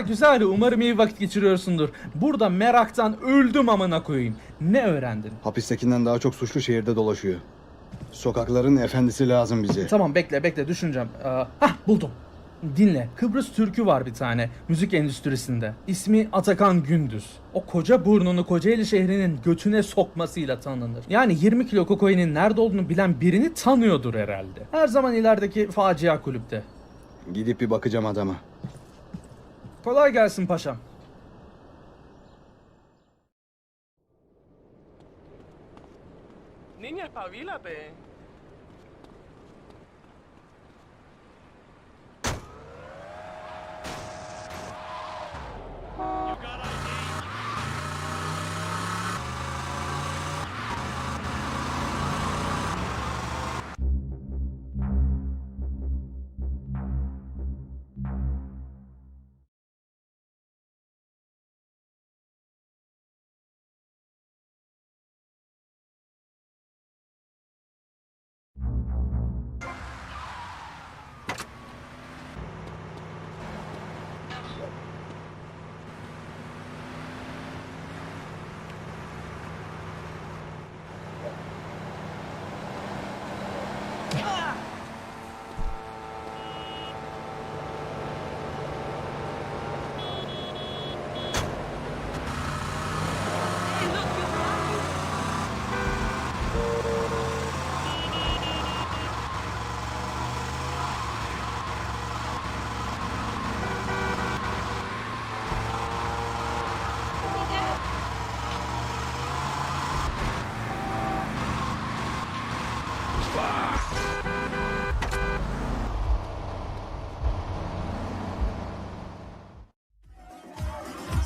Güzel güzel umarım iyi vakit geçiriyorsundur. Burada meraktan öldüm amına koyayım. Ne öğrendin? Hapistekinden daha çok suçlu şehirde dolaşıyor. Sokakların efendisi lazım bize. Tamam bekle bekle düşüneceğim. Ee, hah buldum. Dinle. Kıbrıs türkü var bir tane müzik endüstrisinde. İsmi Atakan Gündüz. O koca burnunu Kocaeli şehrinin götüne sokmasıyla tanınır. Yani 20 kilo kokainin nerede olduğunu bilen birini tanıyordur herhalde. Her zaman ilerideki facia kulüpte. Gidip bir bakacağım adama. Kolay gelsin paşam. Niña, espabilate.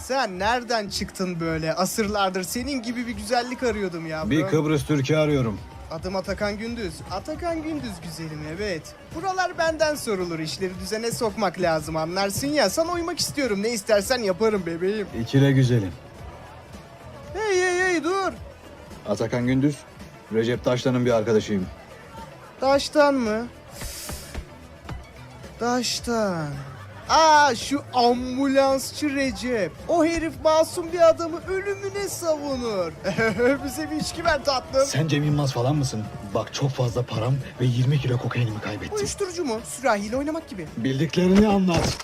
Sen nereden çıktın böyle? Asırlardır senin gibi bir güzellik arıyordum ya. Bir. Kıbrıs Türk'ü arıyorum. Adım Atakan Gündüz. Atakan Gündüz güzelim evet. Buralar benden sorulur. İşleri düzene sokmak lazım anlarsın ya. Sana uymak istiyorum. Ne istersen yaparım bebeğim. İkile güzelim. Hey hey hey dur. Atakan Gündüz, Recep Taşlan'ın bir arkadaşıyım. Taştan mı? Taştan. Aa şu ambulansçı Recep. O herif masum bir adamı ölümüne savunur. Bize bir içki ver tatlım. Sen Cem Yılmaz falan mısın? Bak çok fazla param ve 20 kilo kokainimi kaybettim. Uyuşturucu mu? Sürahiyle oynamak gibi. Bildiklerini anlat.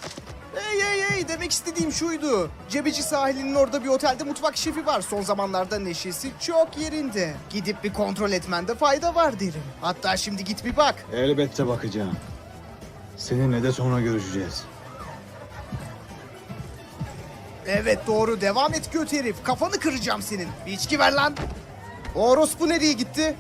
Hey hey hey demek istediğim şuydu. Cebeci sahilinin orada bir otelde mutfak şefi var. Son zamanlarda neşesi çok yerinde. Gidip bir kontrol etmende fayda var derim. Hatta şimdi git bir bak. Elbette bakacağım. Seninle de sonra görüşeceğiz. Evet doğru devam et göt herif. Kafanı kıracağım senin. Bir içki ver lan. O orospu nereye gitti?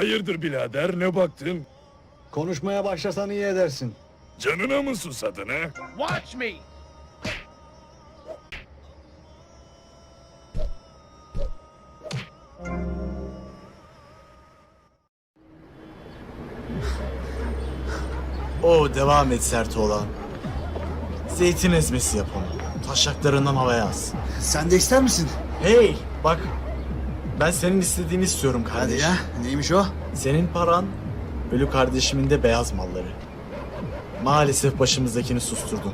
Hayırdır birader ne baktın? Konuşmaya başlasan iyi edersin. Canına mı susadın ha? Watch me. O devam et sert olan. Zeytin ezmesi yap onu. Taşaklarından havaya as. Sen de ister misin? Hey bak. Ben senin istediğini istiyorum Hadi kardeşim. ya, neymiş o? Senin paran ölü kardeşimin de beyaz malları. Maalesef başımızdakini susturdun.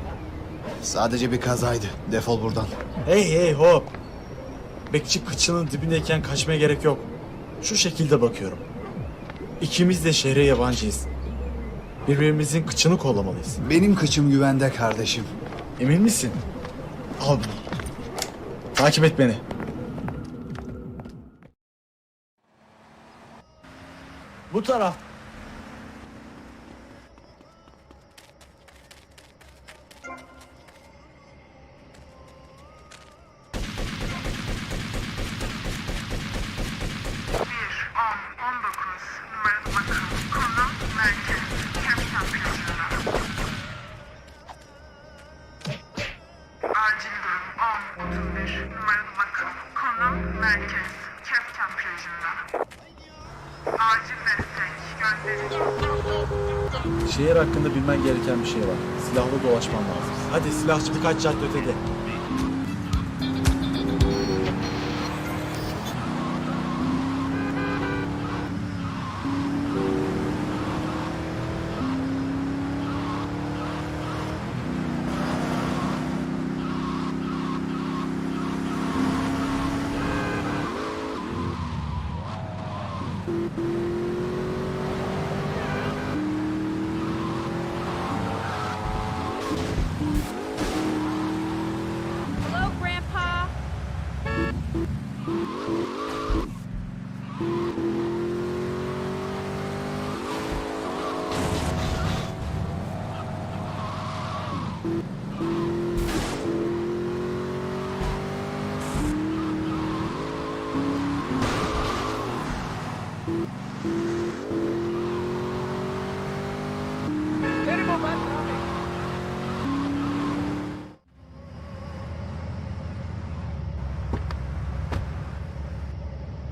Sadece bir kazaydı. Defol buradan. Hey hey hop. Bekçi kıçının dibindeyken kaçmaya gerek yok. Şu şekilde bakıyorum. İkimiz de şehre yabancıyız. Birbirimizin kıçını kollamalıyız. Benim kıçım güvende kardeşim. Emin misin? Al bunu. Takip et beni. Bu taraf. Acil durum 10.31 numaralı vakıf konum merkez Kefken plajında. Şehir hakkında bilmen gereken bir şey var. Silahlı dolaşman lazım. Hadi silahçı birkaç cadde ötede.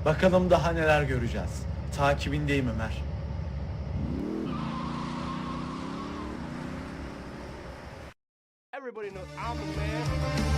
Bakalım daha neler göreceğiz. Takibindeyim Ömer. Everybody knows I'm the man.